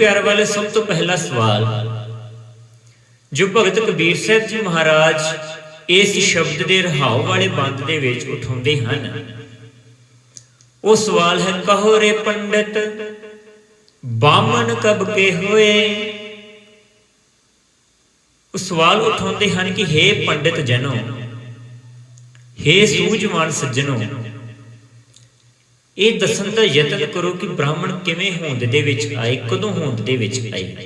ਪਿਆਰ ਵਾਲੇ ਸਭ ਤੋਂ ਪਹਿਲਾ ਸਵਾਲ, ਜੋ ਭਗਤ ਕਬੀਰ ਸਾਹਿਬ ਜੀ ਮਹਾਰਾਜ ਇਸ ਸ਼ਬਦ ਦੇ ਰਹਾਉ ਵਾਲੇ ਬੰਦ ਦੇ ਵਿੱਚ ਉਠਾਉਂਦੇ ਹਨ। ਉਹ ਸਵਾਲ ਹੈ, ਕਹੋ ਰੇ ਪੰਡਤ ਬਾਮਨ ਕਬ ਕੇ ਹੋਏ? ਉਹ ਸਵਾਲ ਉਠਾਉਂਦੇ ਹਨ ਕਿ हे ਪੰਡਿਤ ਜਨੋ हे ਸੂਝਵਾਨ ਸੱਜਣੋ ਇਹ ਦੱਸਣ ਦਾ ਯਤਨ ਕਰੋ ਕਿ ਬ੍ਰਾਹਮਣ ਕਿਵੇਂ ਹੋਂਦ ਦੇ ਵਿੱਚ ਆਏ, ਕਦੋਂ ਹੋਂਦ ਦੇ ਵਿੱਚ ਆਏ।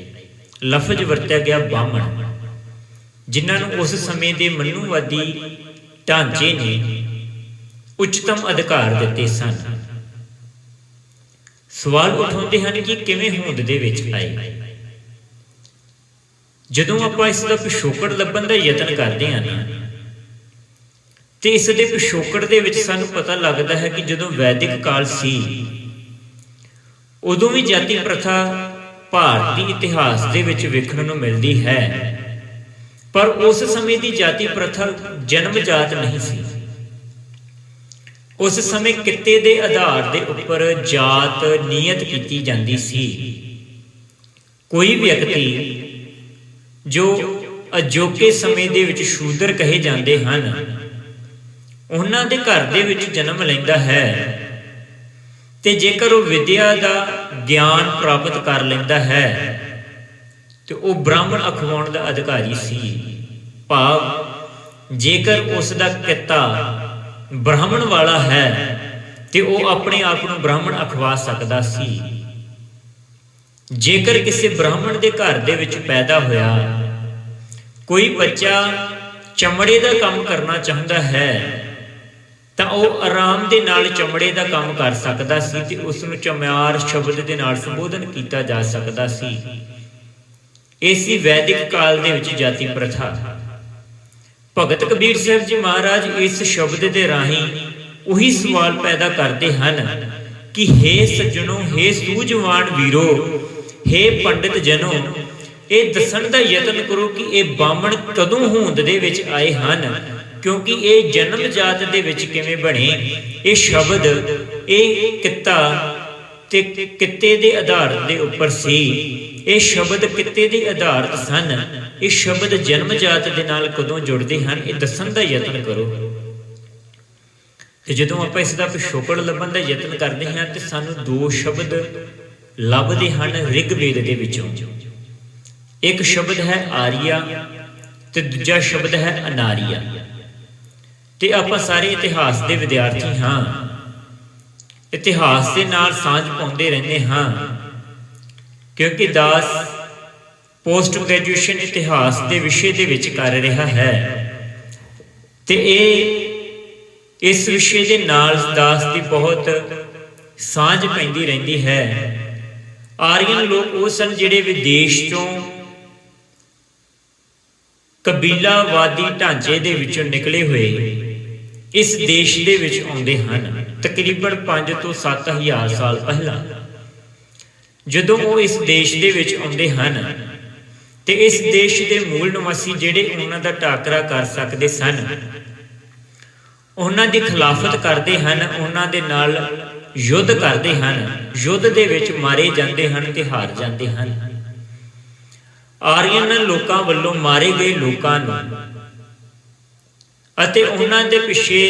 ਲਫ਼ਜ਼ ਵਰਤਿਆ ਗਿਆ ਬਾਹਮਣ। ਜਿਨ੍ਹਾਂ ਨੂੰ ਉਸ ਸਮੇਂ ਦੇ ਮਨੁਵਾਦੀ ਢਾਂਚੇ ਨੇ ਉੱਚਤਮ ਅਧਿਕਾਰ ਦਿੱਤੇ ਸਨ। ਸਵਾਲ ਉਠਾਉਂਦੇ ਹਨ ਕਿ ਕਿਵੇਂ ਹੋਂਦ ਦੇ ਵਿੱਚ ਆਏ। ਜਦੋਂ ਆਪਾਂ ਇਸ ਦਾ ਪਿਛੋਕੜ ਲੱਭਣ ਦਾ ਯਤਨ ਕਰਦੇ ਹਾਂ ਤੇ ਇਸ ਦੇ ਪਿਛੋਕੜ ਦੇ ਵਿੱਚ ਸਾਨੂੰ ਪਤਾ ਲੱਗਦਾ ਹੈ ਕਿ ਜਦੋਂ ਵੈਦਿਕ ਕਾਲ ਸੀ, ਉਦੋਂ ਵੀ ਜਾਤੀ ਪ੍ਰਥਾ ਭਾਰਤੀ ਇਤਿਹਾਸ ਦੇ ਵਿੱਚ ਵੇਖਣ ਨੂੰ ਮਿਲਦੀ ਹੈ। ਪਰ ਉਸ ਸਮੇਂ ਦੀ ਜਾਤੀ ਪ੍ਰਥਾ ਜਨਮ ਜਾਤ ਨਹੀਂ ਸੀ। ਉਸ ਸਮੇਂ ਕਿੱਤੇ ਦੇ ਆਧਾਰ ਦੇ ਉੱਪਰ ਜਾਤ ਨਿਯਤ ਕੀਤੀ ਜਾਂਦੀ ਸੀ। ਕੋਈ ਵਿਅਕਤੀ ਜੋ ਅਜੋਕੇ ਸਮੇਂ ਦੇ ਵਿੱਚ ਸ਼ੂਦਰ ਕਹੇ ਜਾਂਦੇ ਹਨ ਉਹਨਾਂ ਦੇ ਘਰ ਦੇ ਵਿੱਚ ਜਨਮ ਲੈਂਦਾ ਹੈ। ਤੇ ਜੇਕਰ ਉਹ ਵਿਦਿਆ ਦਾ ਗਿਆਨ ਪ੍ਰਾਪਤ ਕਰ ਲੈਂਦਾ ਹੈ, ਤੇ ਉਹ ਬ੍ਰਾਹਮਣ ਅਖਵਾਉਣ ਦਾ ਅਧਿਕਾਰੀ ਸੀ। ਭਾਵ, ਜੇਕਰ ਉਸ ਦਾ ਕਿੱਤਾ ਬ੍ਰਾਹਮਣ ਵਾਲਾ ਹੈ, ਤੇ ਉਹ ਆਪਣੇ ਆਪ ਨੂੰ ਬ੍ਰਾਹਮਣ ਅਖਵਾ ਸਕਦਾ ਸੀ। ਜੇਕਰ ਕਿਸੇ ਬ੍ਰਾਹਮਣ ਦੇ ਘਰ ਦੇ ਵਿੱਚ ਪੈਦਾ ਹੋਇਆ, ਕੋਈ ਬੱਚਾ ਚਮੜੇ ਦਾ ਕੰਮ ਕਰਨਾ ਚਾਹੁੰਦਾ ਹੈ ਤਾਂ ਉਹ ਆਰਾਮ ਦੇ ਨਾਲ ਚਮੜੇ ਦਾ ਕੰਮ ਕਰ ਸਕਦਾ ਸੀ ਤੇ ਉਸ ਨੂੰ ਚਮਿਆਰ ਸ਼ਬਦ ਦੇ ਨਾਲ ਸੰਬੋਧਨ ਕੀਤਾ ਜਾ ਸਕਦਾ ਸੀ ਇਸੀ ਵੈਦਿਕ ਕਾਲ ਦੇ ਵਿੱਚ ਜਾਤੀ ਪ੍ਰਥਾ ਭਗਤ ਕਬੀਰ ਸਾਹਿਬ ਜੀ ਮਹਾਰਾਜ ਇਸ ਸ਼ਬਦ ਦੇ ਰਾਹੀਂ ਉਹੀ ਸਵਾਲ ਪੈਦਾ ਕਰਦੇ ਹਨ ਕਿ हे ਸੱਜਣੋ हे ਸੂਝਵਾਨ ਵੀਰੋ हे ਪੰਡਿਤ ਜਨੋ ਇਹ ਦੱਸਣ ਦਾ ਯਤਨ ਕਰੋ ਕਿ ਇਹ ਬਾਮਣ ਕਦੋਂ ਹੋਂਦ ਦੇ ਵਿੱਚ ਆਏ ਹਨ ਕਿਉਂਕਿ ਇਹ ਜਨਮ ਜਾਤ ਦੇ ਵਿੱਚ ਕਿਵੇਂ ਬਣੇ? ਇਹ ਸ਼ਬਦ, ਇਹ ਕਿੱਤਾ ਤੇ ਕਿੱਤੇ ਦੇ ਆਧਾਰ ਦੇ ਉੱਪਰ ਸੀ। ਇਹ ਸ਼ਬਦ ਕਿੱਤੇ ਦੇ ਆਧਾਰਿਤ ਸਨ। ਇਹ ਸ਼ਬਦ ਜਨਮ ਜਾਤ ਦੇ ਨਾਲ ਕਦੋਂ ਜੁੜਦੇ ਹਨ, ਇਹ ਦੱਸਣ ਦਾ ਯਤਨ ਕਰੋ। ਤੇ ਜਦੋਂ ਆਪਾਂ ਇਸ ਦਾ ਪਿਛੋਕੜ ਲੱਭਣ ਦਾ ਯਤਨ ਕਰਦੇ ਹਾਂ, ਤੇ ਸਾਨੂੰ ਦੋ ਸ਼ਬਦ ਲੱਭਦੇ ਹਨ ਰਿਗਵੇਦ ਦੇ ਵਿੱਚੋਂ। ਇੱਕ ਸ਼ਬਦ ਹੈ ਆਰੀਆ ਤੇ ਦੂਜਾ ਸ਼ਬਦ ਹੈ ਅਨਾਰੀਆ। ਤੇ ਆਪਾਂ ਸਾਰੇ ਇਤਿਹਾਸ ਦੇ ਵਿਦਿਆਰਥੀ ਹਾਂ। ਇਤਿਹਾਸ ਦੇ ਨਾਲ ਸਾਂਝ ਪਾਉਂਦੇ ਰਹਿੰਦੇ ਹਾਂ। ਕਿਉਂਕਿ ਦਾਸ ਪੋਸਟ ਗ੍ਰੈਜੂਏਸ਼ਨ ਇਤਿਹਾਸ ਦੇ ਵਿਸ਼ੇ ਦੇ ਵਿੱਚ ਕਰ ਰਿਹਾ ਹੈ। ਤੇ ਇਹ, ਇਸ ਵਿਸ਼ੇ ਦੇ ਨਾਲ ਦਾਸ ਦੀ ਬਹੁਤ ਸਾਂਝ ਪੈਂਦੀ ਰਹਿੰਦੀ ਹੈ। ਆਰੀਅਨ ਲੋਕ ਉਹ ਸਨ ਜਿਹੜੇ ਵਿਦੇਸ਼ ਤੋਂ ਕਬੀਲਾਵਾਦੀ ਢਾਂਚੇ ਦੇ ਵਿੱਚੋਂ ਨਿਕਲੇ ਹੋਏ। ਇਸ ਦੇਸ਼ ਦੇ ਵਿੱਚ ਆਉਂਦੇ ਹਨ, ਤਕਰੀਬਨ 5 ਤੋਂ 7000 ਸਾਲ ਪਹਿਲਾਂ। ਜਦੋਂ ਉਹ ਇਸ ਦੇਸ਼ ਦੇ ਵਿੱਚ ਆਉਂਦੇ ਹਨ, ਤੇ ਇਸ ਦੇਸ਼ ਦੇ ਮੂਲ ਨਿਵਾਸੀ ਜਿਹੜੇ ਉਹਨਾਂ ਦਾ ਟਾਕਰਾ ਕਰ ਸਕਦੇ ਸਨ, ਉਹਨਾਂ ਦੀ ਖਿਲਾਫਤ ਕਰਦੇ ਹਨ, ਉਹਨਾਂ ਦੇ ਨਾਲ ਯੁੱਧ ਕਰਦੇ ਹਨ, ਯੁੱਧ ਦੇ ਵਿੱਚ ਮਾਰੇ ਜਾਂਦੇ ਹਨ ਤੇ ਹਾਰ ਜਾਂਦੇ ਹਨ। ਆਰੀਅਨ ਲੋਕਾਂ ਵੱਲੋਂ ਮਾਰੇ ਗਏ ਲੋਕਾਂ ਨੂੰ ਅਤੇ ਉਹਨਾਂ ਦੇ ਪਿੱਛੇ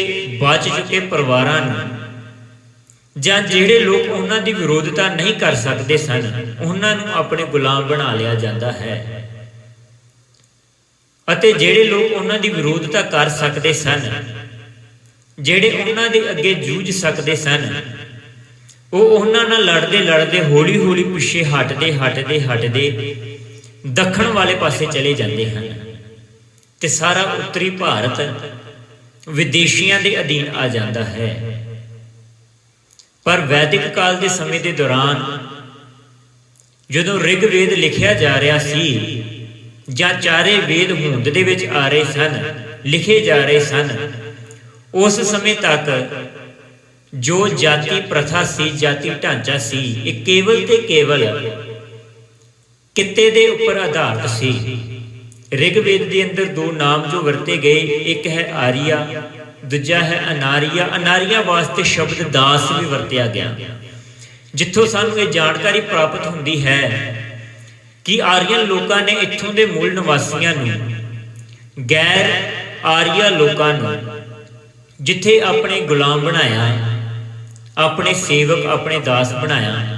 ਬਚ ਚੁੱਕੇ ਪਰਿਵਾਰਾਂ ਨੂੰ। ਜਾਂ ਜਿਹੜੇ ਲੋਕ ਉਹਨਾਂ ਦੀ ਵਿਰੋਧਤਾ ਨਹੀਂ ਕਰ ਸਕਦੇ ਸਨ, ਉਹਨਾਂ ਨੂੰ ਆਪਣੇ ਗੁਲਾਮ ਬਣਾ ਲਿਆ ਜਾਂਦਾ ਹੈ। ਅਤੇ ਜਿਹੜੇ ਲੋਕ ਉਹਨਾਂ ਦੀ ਵਿਰੋਧਤਾ ਕਰ ਸਕਦੇ ਸਨ, ਜਿਹੜੇ ਉਹਨਾਂ ਦੇ ਅੱਗੇ ਜੂਝ ਸਕਦੇ ਸਨ, ਉਹ ਉਹਨਾਂ ਨਾਲ ਲੜਦੇ ਲੜਦੇ ਹੌਲੀ ਹੌਲੀ ਪਿੱਛੇ ਹਟਦੇ ਹਟਦੇ ਹਟਦੇ, ਦੱਖਣ ਵਾਲੇ ਪਾਸੇ ਚਲੇ ਜਾਂਦੇ ਹਨ। ਤੇ ਸਾਰਾ ਉੱਤਰੀ ਭਾਰਤ ਵਿਦੇਸ਼ੀਆਂ ਦੇ ਅਧੀਨ ਆ ਜਾਂਦਾ ਹੈ। ਪਰ ਵੈਦਿਕ ਕਾਲ ਦੇ ਸਮੇਂ ਦੇ ਦੌਰਾਨ ਜਦੋਂ ਰਿਗਵੇਦ ਲਿਖਿਆ ਜਾ ਰਿਹਾ ਸੀ ਜਾਂ ਚਾਰੇ ਵੇਦ ਹੋਂਦ ਦੇ ਵਿੱਚ ਆ ਰਹੇ ਸਨ, ਲਿਖੇ ਜਾ ਰਹੇ ਸਨ, ਉਸ ਸਮੇਂ ਤੱਕ ਜੋ ਜਾਤੀ ਪ੍ਰਥਾ ਸੀ, ਜਾਤੀ ਢਾਂਚਾ ਸੀ, ਇਹ ਕੇਵਲ ਤੇ ਕੇਵਲ ਕਿੱਤੇ ਦੇ ਉੱਪਰ ਆਧਾਰਿਤ ਸੀ। ਰਿਗਵੇਦ ਦੇ ਅੰਦਰ ਦੋ ਨਾਮ ਜੋ ਵਰਤੇ ਗਏ, ਇੱਕ ਹੈ ਆਰੀਆ, ਦੂਜਾ ਹੈ ਅਨਾਰੀਆ। ਅਨਾਰੀਆ ਵਾਸਤੇ ਸ਼ਬਦ ਦਾਸ ਵੀ ਵਰਤਿਆ ਗਿਆ। ਜਿੱਥੋਂ ਸਾਨੂੰ ਇਹ ਜਾਣਕਾਰੀ ਪ੍ਰਾਪਤ ਹੁੰਦੀ ਹੈ ਕਿ ਆਰੀਅਨ ਲੋਕਾਂ ਨੇ ਇੱਥੋਂ ਦੇ ਮੂਲ ਨਿਵਾਸੀਆਂ ਨੂੰ, ਗੈਰ ਆਰੀਆ ਲੋਕਾਂ ਨੂੰ, ਜਿੱਥੇ ਆਪਣੇ ਗੁਲਾਮ ਬਣਾਇਆ, ਆਪਣੇ ਸੇਵਕ, ਆਪਣੇ ਦਾਸ ਬਣਾਇਆ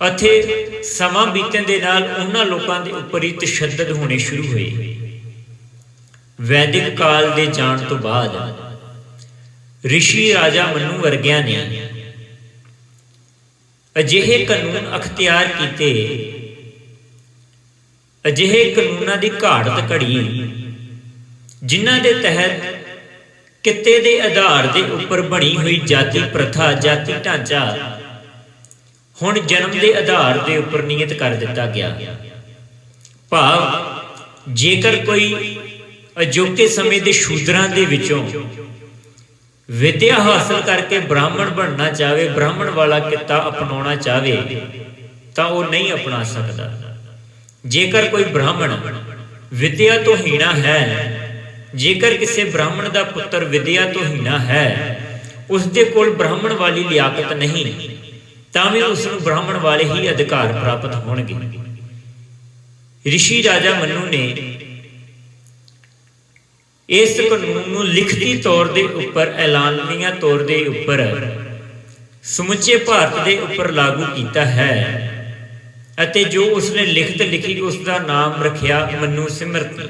ਅਤੇ ਸਮਾਂ ਬੀਤਣ ਦੇ ਨਾਲ ਉਹਨਾਂ ਲੋਕਾਂ ਦੇ ਉੱਪਰ ਹੀ ਤਸ਼ੱਦਦ ਹੋਣੇ ਸ਼ੁਰੂ ਹੋਏ। ਵੈਦਿਕ ਕਾਲ ਦੇ ਜਾਣ ਤੋਂ ਬਾਅਦ ਰਿਸ਼ੀ ਰਾਜਾ ਮਨੂ ਵਰਗਿਆਂ ਨੇ ਅਜਿਹੇ ਕਾਨੂੰਨ ਅਖਤਿਆਰ ਕੀਤੇ। ਅਜਿਹੇ ਕਾਨੂੰਨਾਂ ਦੀ ਘਾੜਤ ਘੜੀ ਜਿਨ੍ਹਾਂ ਦੇ ਤਹਿਤ ਕਿੱਤੇ ਦੇ ਆਧਾਰ ਦੇ ਉੱਪਰ ਬਣੀ ਹੋਈ ਜਾਤੀ ਪ੍ਰਥਾ, ਜਾਤੀ ਢਾਂਚਾ ਹੁਣ ਜਨਮ ਦੇ ਆਧਾਰ ਦੇ ਉੱਪਰ ਨਿਯਤ ਕਰ ਦਿੱਤਾ ਗਿਆ। ਭਾਵ, ਜੇਕਰ ਕੋਈ ਅਜੋਕੇ ਸਮੇਂ ਦੇ ਸ਼ੂਦਰਾਂ ਦੇ ਵਿੱਚੋਂ ਵਿਦਿਆ ਹਾਸਲ ਕਰਕੇ ਬ੍ਰਾਹਮਣ ਬਣਨਾ ਚਾਹਵੇ, ਬ੍ਰਾਹਮਣ ਵਾਲਾ ਕਿੱਤਾ ਅਪਣਾਉਣਾ ਚਾਹਵੇ, ਤਾਂ ਉਹ ਨਹੀਂ ਅਪਣਾ ਸਕਦਾ। ਜੇਕਰ ਕੋਈ ਬ੍ਰਾਹਮਣ ਵਿਦਿਆ ਤੋਂ ਹੀਣਾ ਹੈ, ਜੇਕਰ ਕਿਸੇ ਬ੍ਰਾਹਮਣ ਦਾ ਪੁੱਤਰ ਵਿਦਿਆ ਤੋਂ ਹੀਣਾ ਹੈ ਉਸ ਦੇ ਕੋਲ ਬ੍ਰਾਹਮਣ ਵਾਲੀ ਲਿਆਕਤ ਨਹੀਂ। ਤਾਂ ਵੀ ਉਸ ਨੂੰ ਬ੍ਰਾਹਮਣ ਵਾਲੇ ਹੀ ਅਧਿਕਾਰ ਪ੍ਰਾਪਤ ਹੋਣਗੇ। ਰਿਸ਼ੀ ਰਾਜਾ ਮਨੂ ਨੇ ਇਸ ਕਾਨੂੰਨ ਨੂੰ ਲਿਖਤੀ ਤੌਰ ਦੇ ਉੱਪਰ ਐਲਾਨੀਆਂ ਤੌਰ ਦੇ ਉੱਪਰ ਸਮੁੱਚੇ ਭਾਰਤ ਦੇ ਉੱਪਰ ਲਾਗੂ ਕੀਤਾ ਹੈ ਅਤੇ ਜੋ ਉਸਨੇ ਲਿਖਤ ਲਿਖੀ ਉਸ ਦਾ ਨਾਮ ਰੱਖਿਆ ਮਨੂ ਸਿਮਰਤੀ।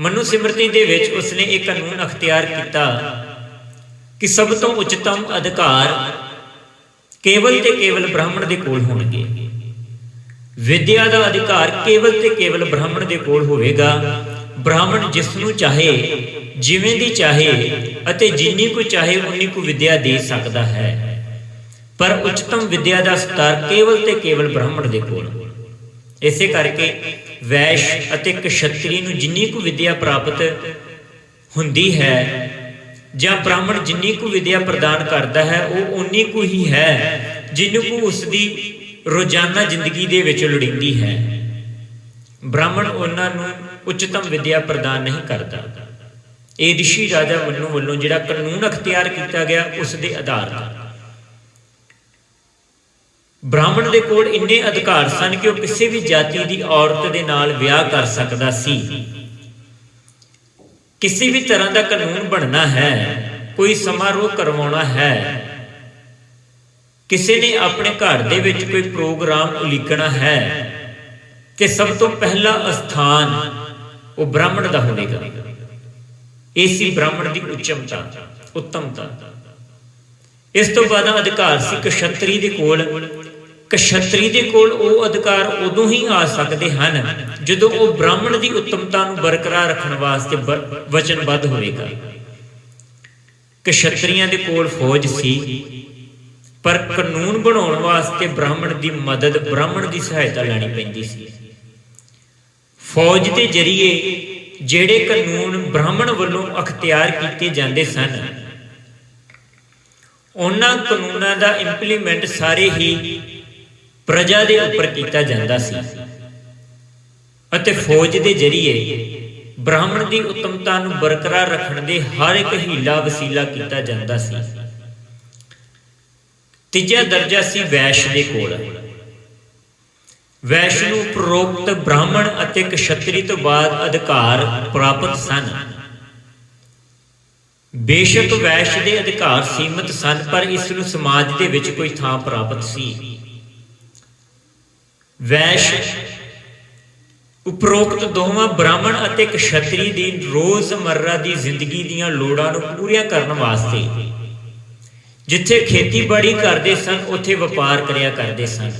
ਮਨੂ ਸਿਮਰਤੀ ਦੇ ਵਿੱਚ ਉਸਨੇ ਇਹ ਕਾਨੂੰਨ ਅਖਤਿਆਰ ਕੀਤਾ ਕਿ ਸਭ ਤੋਂ ਉੱਚਤਮ ਅਧਿਕਾਰ ਕੇਵਲ ਤੇ ਕੇਵਲ ਬ੍ਰਾਹਮਣ ਦੇ ਕੋਲ ਹੋਣਗੇ। ਵਿਦਿਆ ਦਾ ਅਧਿਕਾਰ ਕੇਵਲ ਤੇ ਕੇਵਲ ਬ੍ਰਾਹਮਣ ਦੇ ਕੋਲ ਹੋਵੇਗਾ। ਬ੍ਰਾਹਮਣ ਜਿਸ ਨੂੰ ਚਾਹੇ, ਜਿਵੇਂ ਦੀ ਚਾਹੇ ਅਤੇ ਜਿੰਨੀ ਕੁ ਚਾਹੇ ਉਨੀ ਕੁ ਵਿਦਿਆ ਦੇ ਸਕਦਾ ਹੈ। ਪਰ ਉੱਚਤਮ ਵਿਦਿਆ ਦਾ ਸਤਰ ਕੇਵਲ ਤੇ ਕੇਵਲ ਬ੍ਰਾਹਮਣ ਦੇ ਕੋਲ। ਇਸੇ ਕਰਕੇ ਵੈਸ਼ ਅਤੇ ਕਸ਼ਤਰੀ ਨੂੰ ਜਿੰਨੀ ਕੁ ਵਿਦਿਆ ਪ੍ਰਾਪਤ ਹੁੰਦੀ ਹੈ ਜਾਂ ਬ੍ਰਾਹਮਣ ਜਿੰਨੀ ਕੁ ਵਿਦਿਆ ਪ੍ਰਦਾਨ ਕਰਦਾ ਹੈ, ਉਹ ਉਨੀ ਕੁ ਹੀ ਹੈ, ਜਿੰਨੀ ਕੁ ਉਸ ਦੀ ਰੋਜ਼ਾਨਾ ਜ਼ਿੰਦਗੀ ਦੇ ਵਿੱਚ ਲੋੜੀਂਦੀ ਹੈ। ਬ੍ਰਾਹਮਣ ਉਹਨਾਂ ਨੂੰ ਉੱਚਤਮ ਵਿਦਿਆ ਪ੍ਰਦਾਨ ਨਹੀਂ ਕਰਦਾ। ਇਹ ਰਿਸ਼ੀ ਰਾਜਾ ਵੱਲੋਂ ਵੱਲੋਂ ਜਿਹੜਾ ਕਾਨੂੰਨ ਅਖਤਿਆਰ ਕੀਤਾ ਗਿਆ ਉਸ ਦੇ ਆਧਾਰ ਤੇ। ਬ੍ਰਾਹਮਣ ਦੇ ਕੋਲ ਇੰਨੇ ਅਧਿਕਾਰ ਸਨ ਕਿ ਉਹ ਕਿਸੇ ਵੀ ਜਾਤੀ ਦੀ ਔਰਤ ਦੇ ਨਾਲ ਵਿਆਹ ਕਰ ਸਕਦਾ ਸੀ। ਕਿਸੇ ਵੀ ਤਰ੍ਹਾਂ ਦਾ ਕਾਨੂੰਨ ਬਣਨਾ ਹੈ, ਕੋਈ ਸਮਾਰੋਹ ਕਰਵਾਉਣਾ ਹੈ। ਕਿਸੇ ਨੇ ਆਪਣੇ ਘਰ ਦੇ ਵਿੱਚ ਕੋਈ ਪ੍ਰੋਗਰਾਮ ਉਲੀਕਣਾ ਹੈ ਤੇ ਸਭ ਤੋਂ ਪਹਿਲਾ ਅਸਥਾਨ ਉਹ ਬ੍ਰਾਹਮਣ ਦਾ ਹੋਵੇਗਾ। ਇਹ ਸੀ ਬ੍ਰਾਹਮਣ ਦੀ ਉੱਚਮਤਾ, ਉੱਤਮਤਾ। ਇਸ ਤੋਂ ਬਾਅਦ ਅਧਿਕਾਰ ਸੀ ਕਸ਼ਤਰੀ ਦੇ ਕੋਲ ਕਸ਼ਤਰੀ ਦੇ ਕੋਲ ਉਹ ਅਧਿਕਾਰ ਉਦੋਂ ਹੀ ਆ ਸਕਦੇ ਹਨ ਜਦੋਂ ਉਹ ਬ੍ਰਾਹਮਣ ਦੀ ਉੱਤਮਤਾ ਨੂੰ ਬਰਕਰਾਰ ਰੱਖਣ ਵਾਸਤੇ ਵਚਨਬੱਧ ਹੋਵੇਗਾ। ਕਸ਼ਤਰੀਆਂ ਦੇ ਕੋਲ ਫੌਜ ਸੀ, ਪਰ ਕਾਨੂੰਨ ਬਣਾਉਣ ਵਾਸਤੇ ਬ੍ਰਾਹਮਣ ਦੀ ਮਦਦ, ਬ੍ਰਾਹਮਣ ਦੀ ਸਹਾਇਤਾ ਲੈਣੀ ਪੈਂਦੀ ਸੀ। ਫੌਜ ਦੇ ਜ਼ਰੀਏ ਜਿਹੜੇ ਕਾਨੂੰਨ ਬ੍ਰਾਹਮਣ ਵੱਲੋਂ ਅਖਤਿਆਰ ਕੀਤੇ ਜਾਂਦੇ ਸਨ, ਉਹਨਾਂ ਕਾਨੂੰਨਾਂ ਦਾ ਇੰਪਲੀਮੈਂਟ ਸਾਰੇ ਹੀ ਪ੍ਰਜਾ ਦੇ ਉੱਪਰ ਕੀਤਾ ਜਾਂਦਾ ਸੀ। ਅਤੇ ਫੌਜ ਦੇ ਜ਼ਰੀਏ ਬ੍ਰਾਹਮਣ ਦੀ ਉੱਤਮਤਾ ਨੂੰ ਬਰਕਰਾਰ ਰੱਖਣ ਦੇ ਹਰ ਇੱਕ ਹੀਲਾ ਵਸੀਲਾ ਕੀਤਾ ਜਾਂਦਾ ਸੀ। ਤੀਜਾ ਦਰਜਾ ਸੀ ਵੈਸ਼ ਦੇ ਕੋਲ। ਵੈਸ਼ ਨੂੰ ਉਪਰੋਕਤ ਬ੍ਰਾਹਮਣ ਅਤੇ ਕਸ਼ਤਰੀ ਤੋਂ ਬਾਅਦ ਅਧਿਕਾਰ ਪ੍ਰਾਪਤ ਸਨ। ਬੇਸ਼ੱਕ ਵੈਸ਼ ਦੇ ਅਧਿਕਾਰ ਸੀਮਤ ਸਨ, ਪਰ ਇਸ ਨੂੰ ਸਮਾਜ ਦੇ ਵਿੱਚ ਕੋਈ ਥਾਂ ਪ੍ਰਾਪਤ ਸੀ। ਵੈਸ਼ ਉਪਰੋਕਤ ਦੋਵਾਂ ਬ੍ਰਾਹਮਣ ਅਤੇ ਕਸ਼ਤਰੀ ਦੀ ਰੋਜ਼ਮਰਰਾ ਦੀ ਜ਼ਿੰਦਗੀ ਦੀਆਂ ਲੋੜਾਂ ਨੂੰ ਪੂਰੀਆਂ ਕਰਨ ਵਾਸਤੇ। ਜਿੱਥੇ ਖੇਤੀਬਾੜੀ ਕਰਦੇ ਸਨ, ਉੱਥੇ ਵਪਾਰ ਕਰਿਆ ਕਰਦੇ ਸਨ।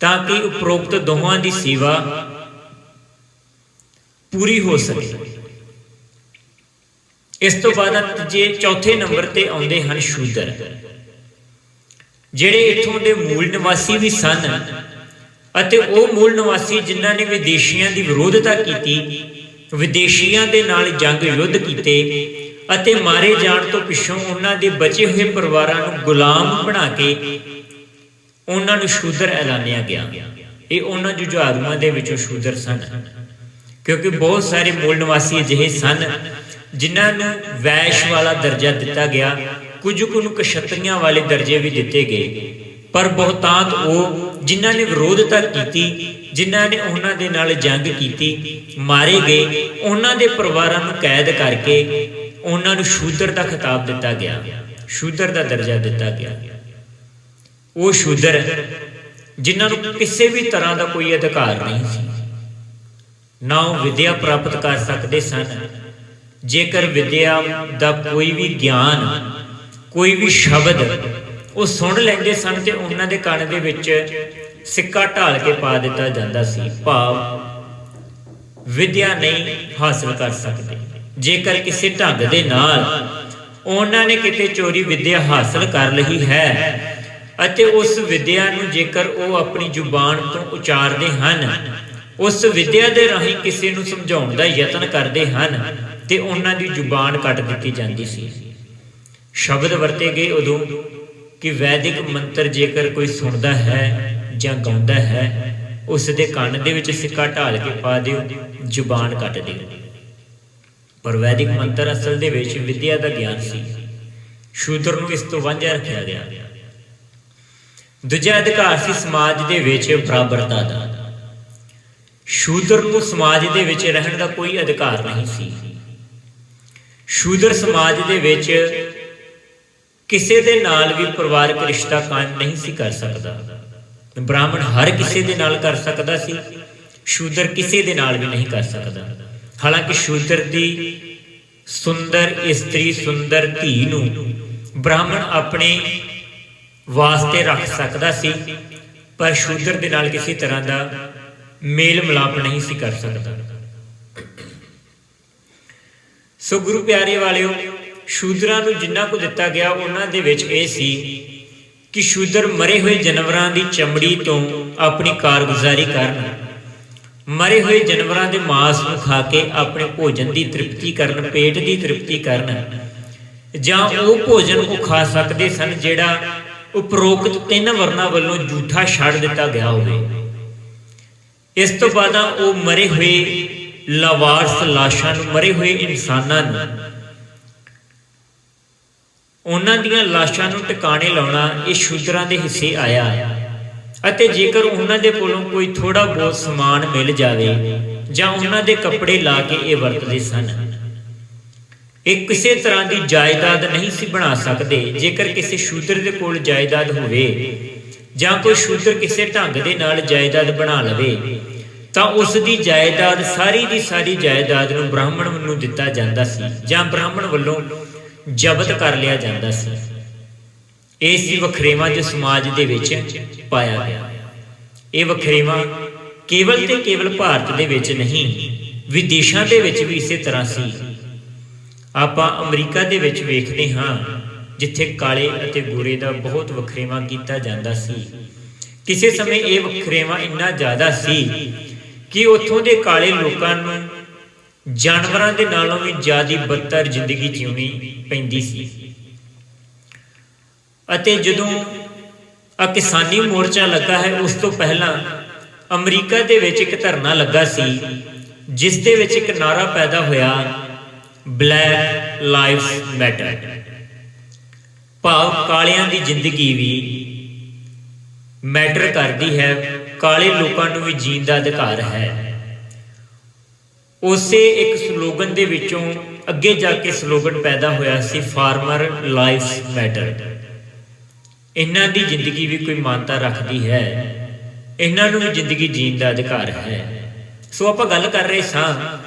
ਤਾਂ ਕਿ ਉਪਰੋਕਤ ਦੋਹਾਂ ਦੀ ਸੇਵਾ ਪੂਰੀ ਹੋ ਸਕੇ। ਇਸ ਤੋਂ ਬਾਅਦ ਜੇ ਚੌਥੇ ਨੰਬਰ ਤੇ ਆਉਂਦੇ ਹਨ ਸ਼ੂਦਰ। ਜਿਹੜੇ ਇੱਥੋਂ ਦੇ ਮੂਲ ਨਿਵਾਸੀ ਵੀ ਸਨ। ਅਤੇ ਉਹ ਮੂਲ ਨਿਵਾਸੀ ਜਿਨ੍ਹਾਂ ਨੇ ਵਿਦੇਸ਼ੀਆਂ ਦੀ ਵਿਰੋਧਤਾ ਕੀਤੀ, ਵਿਦੇਸ਼ੀਆਂ ਦੇ ਨਾਲ ਜੰਗ ਯੁੱਧ ਕੀਤੇ ਅਤੇ ਮਾਰੇ ਜਾਣ ਤੋਂ ਪਿੱਛੋਂ ਉਹਨਾਂ ਦੇ ਬਚੇ ਹੋਏ ਪਰਿਵਾਰਾਂ ਨੂੰ ਗੁਲਾਮ ਬਣਾ ਕੇ ਉਹਨਾਂ ਨੂੰ ਸ਼ੂਦਰ ਐਲਾਨਿਆ ਗਿਆ। ਇਹ ਉਹਨਾਂ ਜੁਝਾਰੂਆਂ ਦੇ ਵਿੱਚੋਂ ਸ਼ੂਦਰ ਸਨ, ਕਿਉਂਕਿ ਬਹੁਤ ਸਾਰੇ ਮੂਲ ਨਿਵਾਸੀ ਅਜਿਹੇ ਸਨ ਜਿਨ੍ਹਾਂ ਨੂੰ ਵੈਸ਼ ਵਾਲਾ ਦਰਜਾ ਦਿੱਤਾ ਗਿਆ। ਕੁਝ ਕੁ ਨੂੰ ਕਸ਼ਤਰੀਆਂ ਵਾਲੇ ਦਰਜੇ ਵੀ ਦਿੱਤੇ ਗਏ, ਪਰ ਬਹੁਤਾਤ ਉਹ ਜਿਨ੍ਹਾਂ ਨੇ ਵਿਰੋਧਤਾ ਕੀਤੀ, ਜਿਨ੍ਹਾਂ ਨੇ ਉਹਨਾਂ ਦੇ ਨਾਲ ਜੰਗ ਕੀਤੀ, ਮਾਰੇ ਗਏ, ਉਹਨਾਂ ਦੇ ਪਰਿਵਾਰਾਂ ਨੂੰ ਕੈਦ ਕਰਕੇ ਉਹਨਾਂ ਨੂੰ ਸ਼ੂਦਰ ਦਾ ਖਿਤਾਬ ਦਿੱਤਾ ਗਿਆ, ਸ਼ੂਦਰ ਦਾ ਦਰਜਾ ਦਿੱਤਾ ਗਿਆ। ਉਹ ਸ਼ੂਦਰ ਜਿਨ੍ਹਾਂ ਨੂੰ ਕਿਸੇ ਵੀ ਤਰ੍ਹਾਂ ਦਾ ਕੋਈ ਅਧਿਕਾਰ ਨਹੀਂ ਸੀ। ਨਾ ਉਹ ਵਿਦਿਆ ਪ੍ਰਾਪਤ ਕਰ ਸਕਦੇ ਸਨ। ਜੇਕਰ ਵਿਦਿਆ ਦਾ ਕੋਈ ਵੀ ਗਿਆਨ, ਕੋਈ ਵੀ ਸ਼ਬਦ ਉਹ ਸੁਣ ਲੈਂਦੇ ਸਨ ਤੇ ਉਹਨਾਂ ਦੇ ਕੰਨ ਦੇ ਵਿੱਚ ਸਿੱਕਾ ਢਾਲ ਕੇ ਪਾ ਦਿੱਤਾ ਜਾਂਦਾ ਸੀ। ਭਾਵ ਵਿਦਿਆ ਨਹੀਂ ਹਾਸਲ ਕਰ ਸਕਦੇ। ਜੇਕਰ ਕਿਸੇ ਢੰਗ ਦੇ ਨਾਲ ਉਹਨਾਂ ਨੇ ਕਿਤੇ ਚੋਰੀ ਵਿਦਿਆ ਹਾਸਲ ਕਰ ਲਈ ਹੈ ਅਤੇ ਉਸ ਵਿਦਿਆ ਨੂੰ ਜੇਕਰ ਉਹ ਆਪਣੀ ਜ਼ੁਬਾਨ ਤੋਂ ਉਚਾਰਦੇ ਹਨ, ਉਸ ਵਿਦਿਆ ਦੇ ਰਾਹੀਂ ਕਿਸੇ ਨੂੰ ਸਮਝਾਉਣ ਦਾ ਯਤਨ ਕਰਦੇ ਹਨ ਤੇ ਉਹਨਾਂ ਦੀ ਜ਼ੁਬਾਨ ਕੱਟ ਦਿੱਤੀ ਜਾਂਦੀ ਸੀ। ਸ਼ਬਦ ਵਰਤੇ ਗਏ ਉਦੋਂ ਕਿ ਵੈਦਿਕ ਮੰਤਰ ਜੇਕਰ ਕੋਈ ਸੁਣਦਾ ਹੈ ਜਾਂ ਗਾਉਂਦਾ ਹੈ ਉਸ ਦੇ ਕੰਨ ਦੇ ਵਿੱਚ ਸਿੱਕਾ ਢਾਲ ਕੇ ਪਾ ਦਿਓ, ਜ਼ੁਬਾਨ ਕੱਟ ਦਿਓ। ਪਰ ਵੈਦਿਕ ਮੰਤਰ ਅਸਲ ਦੇ ਵਿੱਚ ਵਿਦਿਆ ਦਾ ਗਿਆਨ ਸੀ। ਸ਼ੂਦਰ ਨੂੰ ਇਸ ਤੋਂ ਵਾਂਝਾ ਰੱਖਿਆ ਗਿਆ। ਦੂਜਾ ਅਧਿਕਾਰ ਸੀ ਸਮਾਜ ਦੇ ਵਿੱਚ ਬਰਾਬਰਤਾ ਦਾ। ਸ਼ੂਦਰ ਨੂੰ ਸਮਾਜ ਦੇ ਵਿੱਚ ਰਹਿਣ ਦਾ ਕੋਈ ਅਧਿਕਾਰ ਨਹੀਂ ਸੀ। ਸ਼ੂਦਰ ਸਮਾਜ ਦੇ ਵਿੱਚ ਕਿਸੇ ਦੇ ਨਾਲ ਵੀ ਪਰਿਵਾਰਕ ਰਿਸ਼ਤਾ ਕਾਇਮ ਨਹੀਂ ਸੀ ਕਰ ਸਕਦਾ। ਬ੍ਰਾਹਮਣ ਹਰ ਕਿਸੇ ਦੇ ਨਾਲ ਕਰ ਸਕਦਾ ਸੀ, ਸ਼ੂਦਰ ਕਿਸੇ ਦੇ ਨਾਲ ਵੀ ਨਹੀਂ ਕਰ ਸਕਦਾ। ਹਾਲਾਂਕਿ ਸ਼ੂਦਰ ਦੀ ਸੁੰਦਰ, ਇਸਤਰੀ ਸੁੰਦਰ ਧੀ ਨੂੰ ਬ੍ਰਾਹਮਣ ਆਪਣੇ ਵਾਸਤੇ ਰੱਖ ਸਕਦਾ ਸੀ, ਪਰ ਸ਼ੂਦਰ ਦੇ ਨਾਲ ਕਿਸੇ ਤਰ੍ਹਾਂ ਦਾ ਮੇਲ ਮਿਲਾਪ ਨਹੀਂ ਸੀ ਕਰ ਸਕਦਾ। ਸੋ ਗੁਰੂ ਪਿਆਰੇ ਵਾਲਿਓ ਸ਼ੂਦਰਾਂ ਨੂੰ ਜਿੰਨਾ ਕੁ ਦਿੱਤਾ ਗਿਆ, ਉਹਨਾਂ ਦੇ ਵਿੱਚ ਇਹ ਸੀ ਕਿ ਸ਼ੂਦਰ ਮਰੇ ਹੋਏ ਜਾਨਵਰਾਂ ਦੀ ਚਮੜੀ ਤੋਂ ਆਪਣੀ ਕਾਰਗੁਜ਼ਾਰੀ ਕਰਨ। ਮਰੇ ਹੋਏ ਜਾਨਵਰਾਂ ਦੇ ਮਾਸ ਨੂੰ ਖਾ ਕੇ ਆਪਣੇ ਭੋਜਨ ਦੀ ਤ੍ਰਿਪਤੀ ਕਰਨ, ਪੇਟ ਦੀ ਤ੍ਰਿਪਤੀ ਕਰਨ। ਜਾਂ ਉਹ ਭੋਜਨ ਉਹ ਖਾ ਸਕਦੇ ਸਨ ਜਿਹੜਾ ਉਪਰੋਕਤ ਤਿੰਨ ਵਰਨਾ ਵੱਲੋਂ ਝੂਠਾ ਛੱਡ ਦਿੱਤਾ ਗਿਆ ਹੋਵੇ। ਇਸ ਤੋਂ ਬਾਅਦ ਉਹ ਮਰੇ ਹੋਏ ਲਾਵਾਰਸ ਲਾਸ਼ਾਂ ਨੂੰ, ਮਰੇ ਹੋਏ ਇਨਸਾਨਾਂ ਨੂੰ ਉਹਨਾਂ ਦੀਆਂ ਲਾਸ਼ਾਂ ਨੂੰ ਟਿਕਾਣੇ ਲਾਉਣਾ ਇਹ ਸ਼ੂਦਰਾਂ ਦੇ ਹਿੱਸੇ ਆਇਆ। ਅਤੇ ਜੇਕਰ ਉਹਨਾਂ ਦੇ ਕੋਲੋਂ ਕੋਈ ਥੋੜਾ ਬਹੁਤ ਸਮਾਨ ਮਿਲ ਜਾਵੇ, ਜਾਂ ਉਹਨਾਂ ਦੇ ਕੱਪੜੇ ਲਾ ਕੇ ਇਹ ਵਰਤਦੇ ਸਨ। ਇਹ ਕਿਸੇ ਤਰ੍ਹਾਂ ਦੀ ਜਾਇਦਾਦ ਨਹੀਂ ਸੀ ਬਣਾ ਸਕਦੇ। ਜੇਕਰ ਕਿਸੇ ਸ਼ੂਦਰ ਦੇ ਕੋਲ ਜਾਇਦਾਦ ਹੋਵੇ, ਜਾਂ ਕੋਈ ਸ਼ੂਦਰ ਕਿਸੇ ਢੰਗ ਦੇ ਨਾਲ ਜਾਇਦਾਦ ਬਣਾ ਲਵੇ, ਤਾਂ ਉਸ ਦੀ ਜਾਇਦਾਦ ਸਾਰੀ ਦੀ ਸਾਰੀ ਜਾਇਦਾਦ ਨੂੰ ਬ੍ਰਾਹਮਣ ਨੂੰ ਦਿੱਤਾ ਜਾਂਦਾ ਸੀ, ਜਾਂ ਬ੍ਰਾਹਮਣ ਵੱਲੋਂ ਜ਼ਬਤ ਕਰ ਲਿਆ ਜਾਂਦਾ ਸੀ। ਇਹ ਸੀ ਵਖਰੇਵਾਂ ਜੋ ਸਮਾਜ ਦੇ ਵਿੱਚ ਪਾਇਆ ਗਿਆ। ਇਹ ਵਖਰੇਵਾਂ ਕੇਵਲ ਤੇ ਕੇਵਲ ਭਾਰਤ ਦੇ ਵਿੱਚ ਨਹੀਂ, ਵਿਦੇਸ਼ਾਂ ਦੇ ਵਿੱਚ ਵੀ ਇਸੇ ਤਰ੍ਹਾਂ ਸੀ। ਆਪਾਂ ਅਮਰੀਕਾ ਦੇ ਵਿੱਚ ਵੇਖਦੇ ਹਾਂ, ਜਿੱਥੇ ਕਾਲੇ ਅਤੇ ਗੋਰੇ ਦਾ ਬਹੁਤ ਵਖਰੇਵਾਂ ਕੀਤਾ ਜਾਂਦਾ ਸੀ। ਕਿਸੇ ਸਮੇਂ ਇਹ ਵਖਰੇਵਾਂ ਇੰਨਾ ਜ਼ਿਆਦਾ ਸੀ ਕਿ ਉੱਥੋਂ ਦੇ ਕਾਲੇ ਲੋਕਾਂ ਨੂੰ ਜਾਨਵਰਾਂ ਦੇ ਨਾਲੋਂ ਵੀ ਜ਼ਿਆਦਾ ਬੱਤਰ ਜ਼ਿੰਦਗੀ ਜਿਉਣੀ ਪੈਂਦੀ ਸੀ। ਅਤੇ ਜਦੋਂ ਆ ਕਿਸਾਨੀ ਮੋਰਚਾ ਲੱਗਾ ਹੈ, ਉਸ ਤੋਂ ਪਹਿਲਾਂ ਅਮਰੀਕਾ ਦੇ ਵਿੱਚ ਇੱਕ ਧਰਨਾ ਲੱਗਾ ਸੀ, ਜਿਸ ਦੇ ਵਿੱਚ ਇੱਕ ਨਾਰਾ ਪੈਦਾ ਹੋਇਆ ਬਲੈਕ ਲਾਈਫ ਮੈਟਰ ਭਾਵ ਕਾਲਿਆਂ ਦੀ ਜ਼ਿੰਦਗੀ ਵੀ ਮੈਟਰ ਕਰਦੀ ਹੈ, ਕਾਲੇ ਲੋਕਾਂ ਨੂੰ ਵੀ ਜੀਣ ਦਾ ਅਧਿਕਾਰ ਹੈ। ਉਸੇ ਇੱਕ ਸਲੋਗਨ ਦੇ ਵਿੱਚੋਂ ਅੱਗੇ ਜਾ ਕੇ ਸਲੋਗਨ ਪੈਦਾ ਹੋਇਆ ਸੀ, ਫਾਰਮਰ ਲਾਈਫ ਮੈਟਰ। ਇਹਨਾਂ ਦੀ ਜ਼ਿੰਦਗੀ ਵੀ ਕੋਈ ਮਾਨਤਾ ਰੱਖਦੀ ਹੈ। ਇਹਨਾਂ ਨੂੰ ਵੀ ਜ਼ਿੰਦਗੀ ਜੀਣ ਦਾ ਅਧਿਕਾਰ ਹੈ। ਸੋ ਆਪਾਂ ਗੱਲ ਕਰ ਰਹੇ ਸਾਂ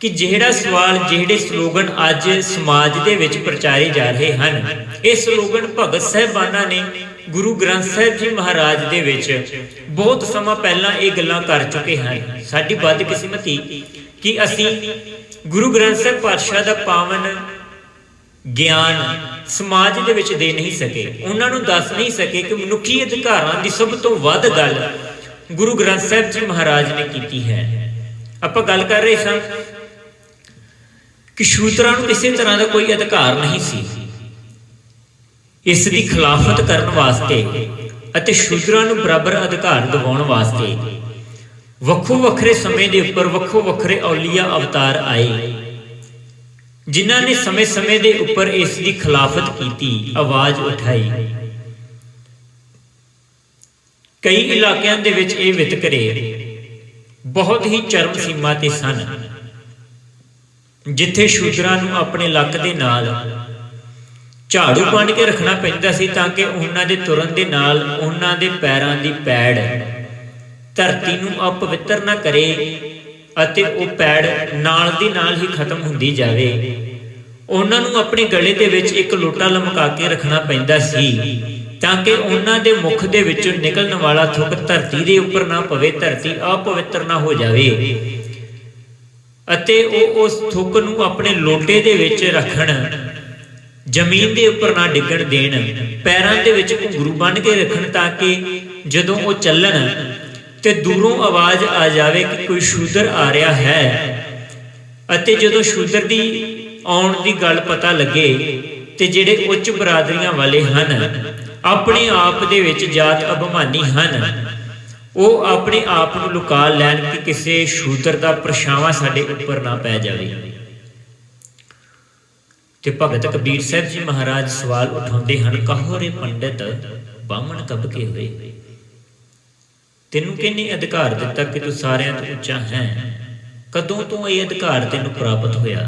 ਕਿ ਜਿਹੜਾ ਸਵਾਲ, ਜਿਹੜੇ ਸਲੋਗਨ ਅੱਜ ਸਮਾਜ ਦੇ ਵਿੱਚ ਪ੍ਰਚਾਰੇ ਜਾ ਰਹੇ ਹਨ, ਇਹ ਸਲੋਗਨ ਭਗਤ ਸਾਹਿਬਾਨਾਂ ਨੇ ਗੁਰੂ ਗ੍ਰੰਥ ਸਾਹਿਬ ਜੀ ਮਹਾਰਾਜ ਦੇ ਵਿੱਚ ਬਹੁਤ ਸਮਾਂ ਪਹਿਲਾਂ ਇਹ ਗੱਲਾਂ ਕਰ ਚੁੱਕੇ ਹਨ। ਸਾਡੀ ਬਦਕਿਸਮਤੀ ਕਿ ਅਸੀਂ ਗੁਰੂ ਗ੍ਰੰਥ ਸਾਹਿਬ ਪਾਤਸ਼ਾਹ ਦਾ ਪਾਵਨ ਗਿਆਨ ਸਮਾਜ ਦੇ ਵਿੱਚ ਦੇ ਨਹੀਂ ਸਕੇ। ਉਹਨਾਂ ਨੂੰ ਦੱਸ ਨਹੀਂ ਸਕੇ ਕਿ ਮਨੁੱਖੀ ਅਧਿਕਾਰਾਂ ਦੀ ਸਭ ਤੋਂ ਵੱਧ ਗੱਲ ਗੁਰੂ ਗ੍ਰੰਥ ਸਾਹਿਬ ਜੀ ਮਹਾਰਾਜ ਨੇ ਕੀਤੀ ਹੈ। ਆਪਾਂ ਗੱਲ ਕਰ ਰਹੇ ਸਾਂ ਕਿ ਸੂਤਰਾਂ ਨੂੰ ਕਿਸੇ ਤਰ੍ਹਾਂ ਦਾ ਕੋਈ ਅਧਿਕਾਰ ਨਹੀਂ ਸੀ। ਇਸ ਦੀ ਖਿਲਾਫਤ ਕਰਨ ਵਾਸਤੇ ਅਤੇ ਸ਼ੂਦਰਾਂ ਨੂੰ ਬਰਾਬਰ ਅਧਿਕਾਰ ਦਿਵਾਉਣ ਵਾਸਤੇ ਵੱਖੋ ਵੱਖਰੇ ਸਮੇਂ ਦੇ ਉੱਪਰ ਵੱਖੋ ਵੱਖਰੇ ਔਲੀਆ ਅਵਤਾਰ ਆਏ, ਜਿਨ੍ਹਾਂ ਨੇ ਸਮੇਂ-ਸਮੇਂ ਦੇ ਉੱਪਰ ਇਸ ਦੀ ਖਿਲਾਫਤ ਕੀਤੀ, ਆਵਾਜ਼ ਉਠਾਈ। ਕਈ ਇਲਾਕਿਆਂ ਦੇ ਵਿੱਚ ਇਹ ਵਿਤਕਰੇ ਬਹੁਤ ਹੀ ਚਰਮ ਸੀਮਾ ਤੇ ਸਨ, ਜਿੱਥੇ ਸ਼ੂਦਰਾਂ ਨੂੰ ਆਪਣੇ ਲੱਕ ਦੇ ਨਾਲ ਝਾੜੂ ਬੰਨ ਕੇ ਰੱਖਣਾ ਪੈਂਦਾ ਸੀ ਤਾਂ ਕਿ ਉਹਨਾਂ ਦੇ ਤੁਰਨ ਦੇ ਨਾਲ ਉਹਨਾਂ ਦੇ ਪੈਰਾਂ ਦੀ ਪੈੜ ਧਰਤੀ ਨੂੰ ਅਪਵਿੱਤਰ ਨਾ ਕਰੇ ਅਤੇ ਉਹ ਪੈੜ ਨਾਲ ਦੀ ਨਾਲ ਹੀ ਖਤਮ ਹੁੰਦੀ ਜਾਵੇ। ਉਹਨਾਂ ਨੂੰ ਆਪਣੇ ਗਲੇ ਦੇ ਵਿੱਚ ਇੱਕ ਲੋਟਾ ਲਮਕਾ ਕੇ ਰੱਖਣਾ ਪੈਂਦਾ ਸੀ ਤਾਂ ਕਿ ਉਹਨਾਂ ਦੇ ਮੁਖ ਦੇ ਵਿੱਚੋਂ ਨਿਕਲਣ ਵਾਲਾ ਥੁੱਕ ਧਰਤੀ ਦੇ ਉੱਪਰ ਨਾ ਪਵੇ ਧਰਤੀ ਅਪਵਿੱਤਰ ਨਾ ਹੋ ਜਾਵੇ। ਅਤੇ ਉਹ ਉਸ ਥੁੱਕ ਨੂੰ ਆਪਣੇ ਲੋਟੇ ਦੇ ਵਿੱਚ ਰੱਖਣ ਜ਼ਮੀਨ ਦੇ ਉੱਪਰ ਨਾ ਡਿੱਗਣ ਦੇਣ, ਪੈਰਾਂ ਦੇ ਵਿੱਚ ਘੁੰਗਰੂ ਬੰਨ ਕੇ ਰੱਖਣ ਤਾਂ ਕਿ ਜਦੋਂ ਉਹ ਚੱਲਣ ਤੇ ਦੂਰੋਂ ਆਵਾਜ਼ ਆ ਜਾਵੇ ਕਿ ਕੋਈ ਸ਼ੂਦਰ ਆ ਰਿਹਾ ਹੈ। ਅਤੇ ਜਦੋਂ ਸ਼ੂਦਰ ਦੀ ਆਉਣ ਦੀ ਗੱਲ ਪਤਾ ਲੱਗੇ ਤੇ ਜਿਹੜੇ ਉੱਚ ਬਰਾਦਰੀਆਂ ਵਾਲੇ ਹਨ, ਆਪਣੇ ਆਪ ਦੇ ਵਿੱਚ ਜਾਤ ਅਭਿਮਾਨੀ ਹਨ, ਉਹ ਆਪਣੇ ਆਪ ਨੂੰ ਲੁਕਾ ਲੈਣ ਕਿ ਕਿਸੇ ਸ਼ੂਦਰ ਦਾ ਪਰਛਾਵਾਂ ਸਾਡੇ ਉੱਪਰ ਨਾ ਪੈ ਜਾਵੇ। ਤੇ ਭਗਤ ਕਬੀਰ ਸਾਹਿਬ ਜੀ ਮਹਾਰਾਜ ਸਵਾਲ ਉਠਾਉਂਦੇ ਹਨ ਕਹੋ ਰੇ ਪੰਡਿਤ, ਬਾਹਮਣ ਕਬ ਕੇ ਹੋਏ? ਤੈਨੂੰ ਕਿਹਨੇ ਅਧਿਕਾਰ ਦਿੱਤਾ ਕਿ ਤੂੰ ਸਾਰਿਆਂ ਤੋਂ ਉੱਚਾ ਹੈ? ਕਦੋਂ ਤੋਂ ਇਹ ਅਧਿਕਾਰ ਤੈਨੂੰ ਪ੍ਰਾਪਤ ਹੋਇਆ?